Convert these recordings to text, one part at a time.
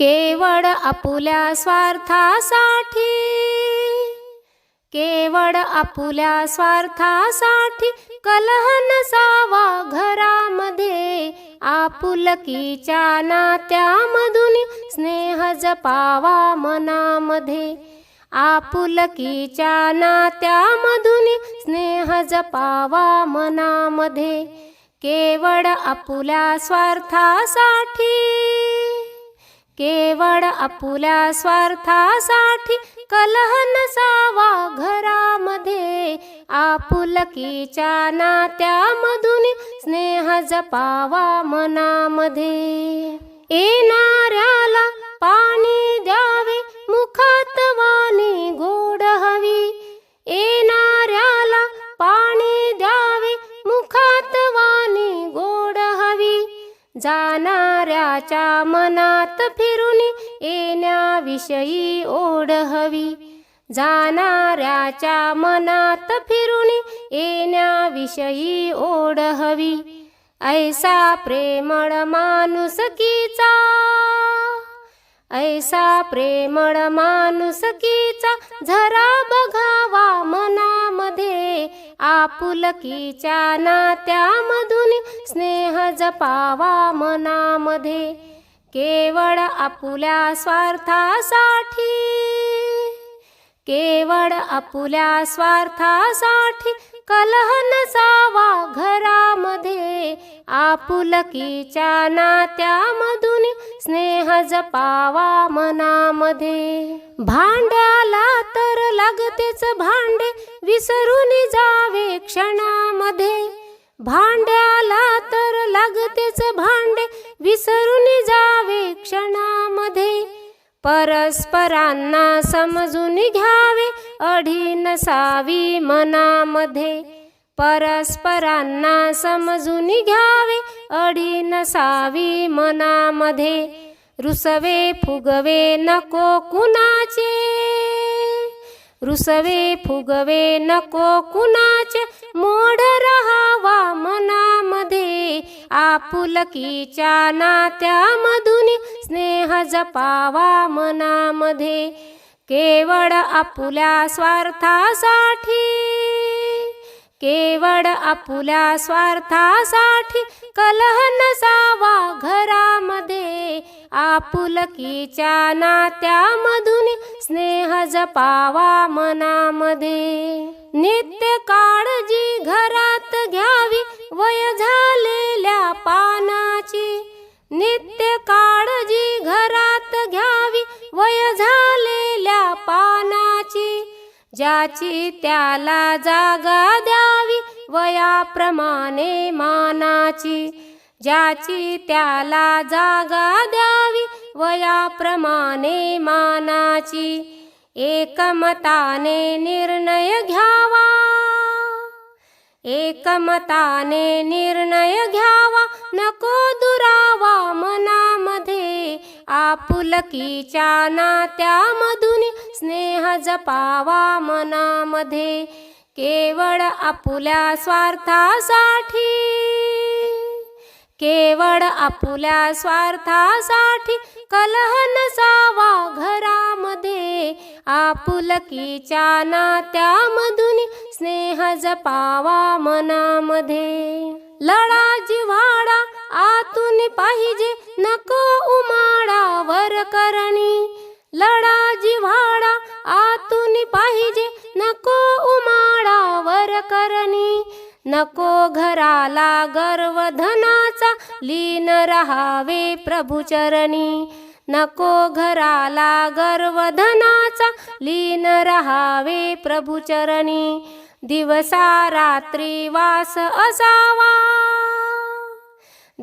केवळ आपुल्या स्वार्थासाठी केवळ आपुल्या स्वार्थासाठी कलह नसावा घरामध्ये आपुलकीच्या नात्यामधून स्नेह जपावा मनामध्ये आपुलकीच्या नात्यामधून स्नेह जपावा मनामध्ये केवळ आपुल्या स्वार्थासाठी केवळ आपुल्या स्वार्थासाठी कलह नसावा घरामध्ये. आपुलकीच्या नात्यामधून स्नेह जपावा मनामध्ये. येणाऱ्याला पाणी द्यावे मुखात वा जाणाऱ्याच्या मनात फिरून येण्याविषयी ओढ हवी जाणाऱ्याच्या मनात फिरून येण्याविषयी ओढ हवी ऐसा प्रेमळ माणुसकीचा ऐसा प्रेमळ माणुसकीचा झरा बघावा मनामध्ये आपुलकीच्या नात्यामधून स्नेह जपावा मनामध्ये. केवळ आपुल्या स्वार्थासाठी केवळ आपुल्या स्वार्थासाठी कलह नसावा घरामध्ये. आपुलकीच्या नात्यामधून स्नेह जपावा मनामध्ये. भांड्याला लागतेच भांडे विसरून जावे क्षणामध्ये. भांड्याला तर लागतेच भांडे विसरून जावे क्षणामध्ये. परस्परांना समजून घ्यावे अढी नसावी मनामध्ये. परस्परांना समजून घ्यावे अढी नसावी मनामध्ये. रुसवे फुगवे नको कुणाचे? रुसवे फुगवे नको कुणाचे मोड रहावा मनामध्ये. आपुलकीच्या नात्यामधून स्नेह जपावा मनामध्ये. केवळ आपुल्या स्वार्थासाठी केवळ आपुल्या स्वार्थासाठी कलह नसावा घरामध्ये. आपुलकीच्या नात्यामधून स्नेह जपावा मनामध्ये. नित्य काळजी घरात घ्यावी. वय झाले ज्याची त्याला जागा द्यावी वयाप्रमाणे मानाची. ज्याची त्याला जागा द्यावी वयाप्रमाणे मानाची. एकमताने निर्णय घ्यावा. एकमताने निर्णय घ्यावा नको दुरावा मना आपुलकीच्या नात्यामधून स्नेह जपावा मनामध्ये. केवळ आपुल्या स्वार्थासाठी केवळ आपुल्या स्वार्थासाठी कलह नसावा घरामध्ये. आपुलकीच्या नात्यामधून स्नेह जपावा मनामध्ये. लढा जिव्हाडा आतून पाहिजे नको उमा वर करणी. लढा जिव्हाडा आतून पाहिजे. नको उमाडा वर करणी. नको घराला गर्व धनाचा. लीन रहावे प्रभुचरणी नको घराला गर्व धनाचा. लीन रहावे प्रभुचरणी दिवसा रात्री वास असावा.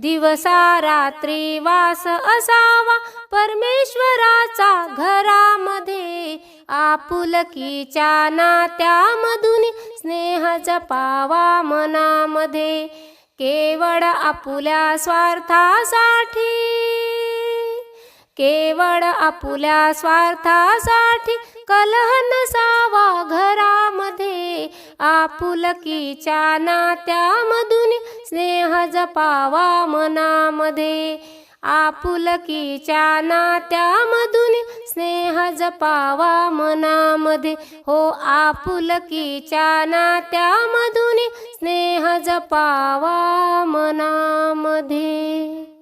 दिवसा रात्री वास असावा. परमेश्वराचा घरामध्ये आपुलकीच्या नात्यामधून स्नेह जपावा मनामध्ये. केवळ आपुल्या स्वार्थासाठी केवळ आपुल्या स्वार्थासाठी कलह नसावा घरामध्ये. आपुलकीच्या नात्यामधून स्नेह जपावा मनामध्ये. आपुलकीच्या नात्यामधून स्नेह जपावा मनामध्ये. हो आपुलकीच्या नात्यामधून स्नेह जपावा मनामध्ये.